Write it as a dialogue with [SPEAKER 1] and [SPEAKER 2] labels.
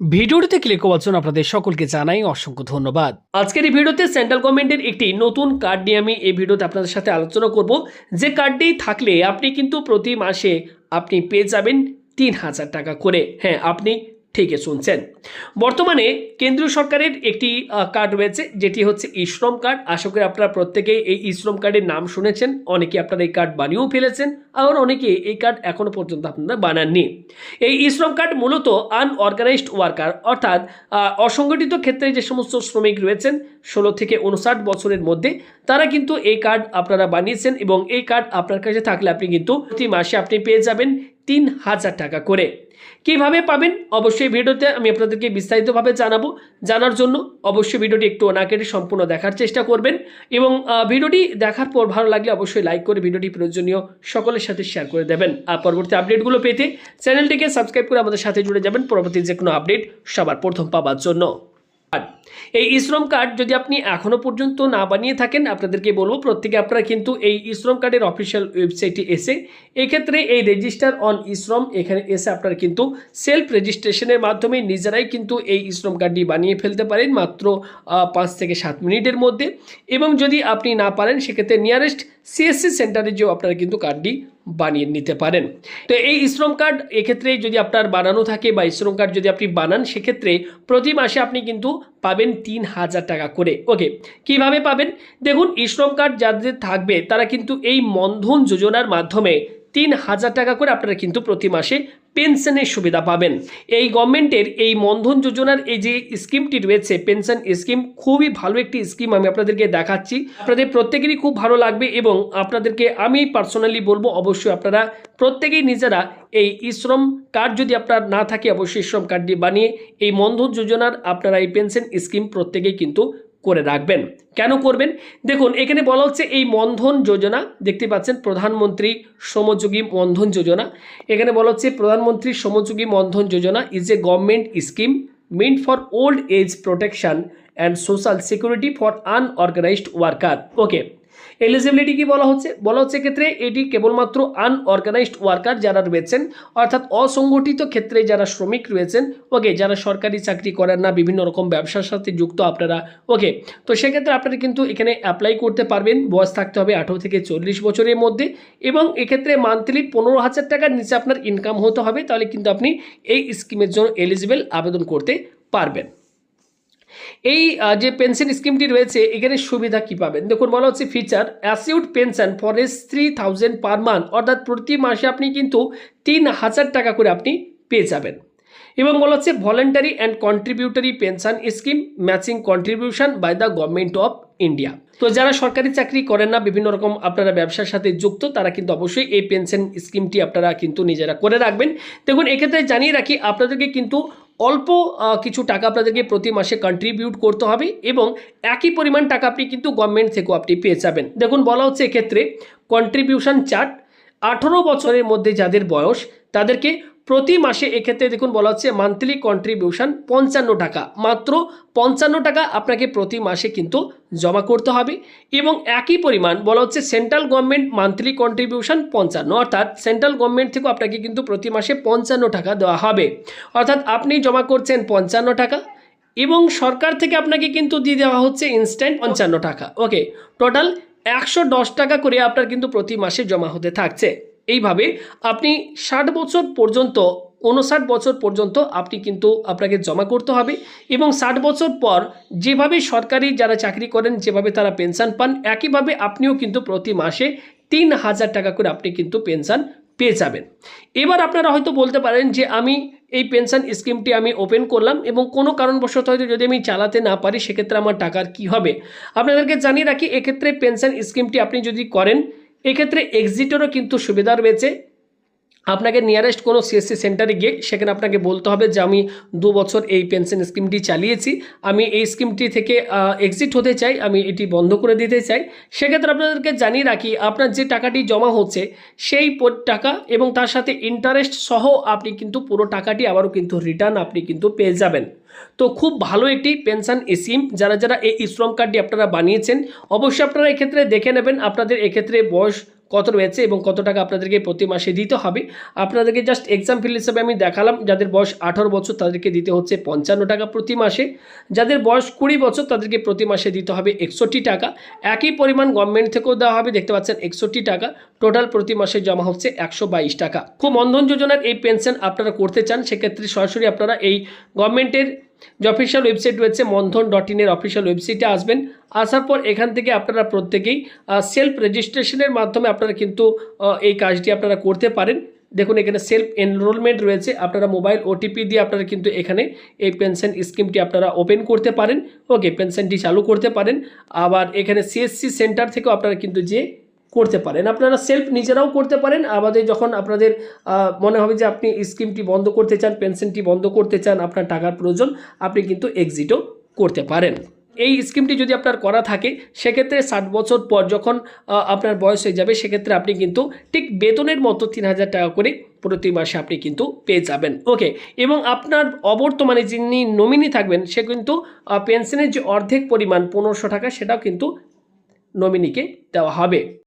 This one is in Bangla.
[SPEAKER 1] ভিডিওটিতে ক্লিক করার জন্য আপনাদের সকলকে জানাই অসংখ্য ধন্যবাদ। আজকের এই ভিডিওতে সেন্ট্রাল গভর্নমেন্টের একটি নতুন কার্ড নিয়ে আমি এই ভিডিওতে আপনাদের সাথে আলোচনা করব। যে কার্ডটি থাকলে আপনি কিন্তু প্রতি মাসে আপনি পেয়ে যাবেন তিন হাজার টাকা করে। হ্যাঁ আপনি ঠিকই শুনছেন। বর্তমানে কেন্দ্রীয় সরকারের একটি কার্ড রয়েছে, যেটি হচ্ছে ইশ্রম কার্ড আশা করি আপনারা প্রত্যেকেই এই ইশ্রম কার্ডের নাম শুনেছেন। অনেকে আপনারা এই কার্ড বানিয়েও ফেলেছেন, আবার অনেকে এই কার্ড এখনও পর্যন্ত আপনারা বানাননি। এই ইশ্রম কার্ড মূলত আনঅর্গানাইজড ওয়ার্কার অর্থাৎ অসংগঠিত ক্ষেত্রে যে সমস্ত শ্রমিক রয়েছেন, ষোলো থেকে উনষাট বছরের মধ্যে, তারা কিন্তু এই কার্ড আপনারা বানিয়েছেন এবং এই কার্ড আপনার কাছে থাকলে আপনি কিন্তু প্রতি মাসে আপনি পেয়ে যাবেন তিন হাজার টাকা করে। কীভাবে পাবেন? অবশ্যই ভিডিওতে আমি আপনাদেরকে বিস্তারিতভাবে জানাব। জানার জন্য অবশ্যই ভিডিওটি একটু না কেটে সম্পূর্ণ দেখার চেষ্টা করবেন এবং ভিডিওটি দেখার পর ভালো লাগলে অবশ্যই লাইক করে ভিডিওটি প্রয়োজনীয় সকলের সাথে শেয়ার করে দেবেন। আর পরবর্তী আপডেটগুলো পেতে চ্যানেলটিকে সাবস্ক্রাইব করে আমাদের সাথে জুড়ে যাবেন। পরবর্তী যে কোনো আপডেট সবার প্রথম পাওয়ার জন্য। এই ইশ্রম কার্ড যদি আপনি এখনও পর্যন্ত না বানিয়ে থাকেন, আপনাদেরকে বলব প্রত্যেকে আপনারা কিন্তু এই ইশ্রম কার্ডের অফিসিয়াল ওয়েবসাইটে এসে এক্ষেত্রে এই রেজিস্টার অন ইশ্রম এখানে এসে আপনারা কিন্তু সেলফ রেজিস্ট্রেশনের মাধ্যমে নিজেরাই কিন্তু এই ইশ্রম কার্ডটি বানিয়ে ফেলতে পারেন মাত্র পাঁচ থেকে সাত মিনিটের মধ্যে। এবং যদি আপনি না পারেন, সেক্ষেত্রে নিয়ারেস্ট সিএসসি সেন্টারে যেও আপনারা কিন্তু কার্ডটি বানিয়ে নিতে পারেন। তো এই শ্রম কার্ড এক্ষেত্রে যদি আপনার বানানো থাকে বা শ্রম কার্ড যদি আপনি বানান, সেক্ষেত্রে প্রতি মাসে আপনি কিন্তু পাবেন তিন হাজার টাকা করে। ওকে, কীভাবে পাবেন? দেখুন শ্রম কার্ড যাদের থাকবে, তারা কিন্তু এই মন্ধন যোজনার মাধ্যমে তিন হাজার টাকা করে আপনারা কিন্তু প্রতি মাসে পেনশনের সুবিধা পাবেন। এই গভর্নমেন্টের এই মন্ধন যোজনার এই যে স্কিমটি রয়েছে, পেনশন স্কিম, খুবই ভালো একটি স্কিম আমি আপনাদেরকে দেখাচ্ছি। আপনাদের প্রত্যেকেরই খুব ভালো লাগবে এবং আপনাদেরকে আমি পার্সোনালি বলব, অবশ্যই আপনারা প্রত্যেকেই নিজেরা এই ইশ্রম কার্ড যদি আপনার না থাকে, অবশ্যই ইশ্রম কার্ডটি বানিয়ে এই মন্ধন যোজনার আপনারা এই পেনশন স্কিম প্রত্যেকেই কিন্তু করে রাখবেন। কেন করবেন? দেখুন, এখানে বলা হচ্ছে এই মন্ধন যোজনা, দেখতে পাচ্ছেন প্রধানমন্ত্রী শ্রমযোগী মন্ধন যোজনা। এখানে বলা হচ্ছে Pradhan Mantri Shram Yogi Maandhan Yojana is a government scheme meant for old age protection and social security for unorganised worker okay eligibility কি বলা হচ্ছে? বলা হচ্ছে ক্ষেত্রে এটি কেবলমাত্র আনঅর্গানাইজড ওয়ার্কার যারা রয়েছেন, অর্থাৎ অসংগঠিত ক্ষেত্রে যারা শ্রমিক রয়েছেন ওকে যারা সরকারি চাকরি করেন না, বিভিন্ন রকম ব্যবসার সাথে যুক্ত আপনারা ওকে তো সেক্ষেত্রে আপনারা কিন্তু এখানে অ্যাপ্লাই করতে পারবেন, বয়স থাকতে হবে আঠারো থেকে চল্লিশ বছরের মধ্যে, এবং এক্ষেত্রে মান্থলি পনেরো হাজার টাকার নিচে আপনার ইনকাম হতে হবে, তাহলে কিন্তু আপনি এই স্কিমের জন্য এলিজিবল আবেদন করতে পারবেন। এই যে পেনশন স্কিমটি রয়েছে, এখানে সুবিধা কি পাবেন? দেখুন, বলা হচ্ছে feature assured pension for S three thousand per month অর্থাৎ প্রতি মাসে আপনি কিন্তু তিন হাজার টাকা করে আপনি পেয়ে যাবেন। এবং বলা হচ্ছে voluntary and contributory pension scheme matching contribution by the government of India তো যারা সরকারি চাকরি করেন না, বিভিন্ন রকম আপনারা ব্যবসার সাথে যুক্ত, তারা কিন্তু অবশ্যই এই পেনশন স্কিমটি আপনারা কিন্তু নিজেরা করে রাখবেন। দেখুন, এক্ষেত্রে জানিয়ে রাখি, আপনাদেরকে কিন্তু অল্প কিছু টাকা আপনাদেরকে প্রতি মাসে কন্ট্রিবিউট করতে হবে এবং একই পরিমাণ টাকা আপনি কিন্তু গভর্নমেন্ট থেকেও আপনি পেয়ে যাবেন। দেখুন, বলা হচ্ছে এক্ষেত্রে কন্ট্রিবিউশন চার্ট আঠেরো বছরের মধ্যে যাদের বয়স, তাদেরকে প্রতি মাসে এক্ষেত্রে দেখুন বলা হচ্ছে মান্থলি কন্ট্রিবিউশন পঞ্চান্ন টাকা। মাত্র পঞ্চান্ন টাকা আপনাকে প্রতি মাসে কিন্তু জমা করতে হবে এবং একই পরিমাণ বলা হচ্ছে সেন্ট্রাল গভর্নমেন্ট মান্থলি কন্ট্রিবিউশন পঞ্চান্ন। অর্থাৎ সেন্ট্রাল গভর্নমেন্ট থেকেও আপনাকে কিন্তু প্রতি মাসে পঞ্চান্ন টাকা দেওয়া হবে। অর্থাৎ আপনি জমা করছেন পঞ্চান্ন টাকা এবং সরকার থেকে আপনাকে কিন্তু দিয়ে দেওয়া হচ্ছে ইনস্ট্যান্ট পঞ্চান্ন টাকা। ওকে টোটাল একশো দশ টাকা করে আপনার কিন্তু প্রতি মাসে জমা হতে থাকছে। এইভাবে আপনি ষাট বছর পর্যন্ত উনষাট বছর পর্যন্ত আপনি কিন্তু আপনাকে জমা করতে হবে এবং ষাট বছর পর যেভাবে সরকারি যারা চাকরি করেন, যেভাবে তারা পেনশন পান, একইভাবে আপনিও কিন্তু প্রতি মাসে তিন হাজার টাকা করে আপনি কিন্তু পেনশন পেয়ে যাবেন। এবার আপনারা হয়তো বলতে পারেন যে আমি এই পেনশন স্কিমটি আমি ওপেন করলাম এবং কোনো কারণবশত হয়তো যদি আমি চালাতে না পারি, সেক্ষেত্রে আমার টাকার কি হবে? আপনাদেরকে জানিয়ে রাখি, এক্ষেত্রে পেনশন স্কিমটি আপনি যদি করেন এক্ষেত্রে এক্সিটেরও কিন্তু সুবিধা রয়েছে। আপনাকে নিয়ারেস্ট কোনো সিএসসি সেন্টারে গিয়ে সেখানে আপনাকে বলতে হবে যে, আমি দু বছর এই পেনশন স্কিমটি চালিয়েছি। আমি এই স্কিমটি থেকে এক্সিট হতে চাই। আমি এটি বন্ধ করে দিতে চাই। সেক্ষেত্রে আপনাদেরকে জানিয়ে রাখি, আপনার যে টাকাটি জমা হচ্ছে, সেই টাকা এবং তার সাথে ইন্টারেস্ট সহ আপনি কিন্তু পুরো টাকাটি আবারও কিন্তু রিটার্ন আপনি কিন্তু পেয়ে যাবেন। তো খুব ভালো একটি পেনশন স্কিম যারা যারা এই শ্রম কার্ডটি আপনারা বানিয়েছেন, অবশ্যই আপনারা এক্ষেত্রে দেখে নেবেন আপনাদের এক্ষেত্রে বয়স কত রয়েছে এবং কত টাকা আপনাদেরকে প্রতি মাসে দিতে হবে। আপনাদেরকে জাস্ট এক্সাম্পল হিসেবে আমি দেখালাম, যাদের বয়স আঠারো বছর তাদেরকে দিতে হচ্ছে পঞ্চান্ন টাকা প্রতি মাসে। যাদের বয়স কুড়ি বছর তাদেরকে প্রতি মাসে দিতে হবে একষট্টি টাকা। একই পরিমাণ গভর্নমেন্ট থেকেও দেওয়া হবে, দেখতে পাচ্ছেন একষট্টি টাকা। টোটাল প্রতি মাসে জমা হচ্ছে একশো বাইশ টাকা। খুব বন্ধন যোজনার এই পেনশন আপনারা করতে চান, সেক্ষেত্রে সরাসরি আপনারা এই গভর্নমেন্টের যে অফিসিয়াল ওয়েবসাইট রয়েছে মন্থন ডট ইনের অফিসিয়াল ওয়েবসাইটে আসবেন। আসার পর এখান থেকে আপনারা প্রত্যেকেই সেলফ রেজিস্ট্রেশনের মাধ্যমে আপনারা কিন্তু এই কাজটি আপনারা করতে পারেন। দেখুন, এখানে সেলফ এনরোলমেন্ট রয়েছে। আপনারা মোবাইল ওটিপি দিয়ে আপনারা কিন্তু এখানে এই পেনশন স্কিমটি আপনারা ওপেন করতে পারেন। ওকে পেনশনটি চালু করতে পারেন। আবার এখানে সিএসসি সেন্টার থেকেও আপনারা কিন্তু যে করতে পারেন। আপনারা সেলফ নিজেরাও করতে পারেন। আমাদের যখন আপনাদের মনে হবে যে আপনি স্কিমটি বন্ধ করতে চান, পেনশনটি বন্ধ করতে চান, আপনার টাকার প্রয়োজন, আপনি কিন্তু এক্সিটও করতে পারেন। এই স্কিমটি যদি আপনার করা থাকে, সেক্ষেত্রে ষাট বছর পর যখন আপনার বয়স হয়ে যাবে, সেক্ষেত্রে আপনি কিন্তু ঠিক বেতনের মতো তিন হাজার টাকা করে প্রতি মাসে আপনি কিন্তু পেয়ে যাবেন। ওকে, এবং আপনার অবর্তমানে যিনি নমিনি থাকবেন, সে কিন্তু পেনশনের যে অর্ধেক পরিমাণ পনেরোশো টাকা, সেটাও কিন্তু নমিনিকে দেওয়া হবে।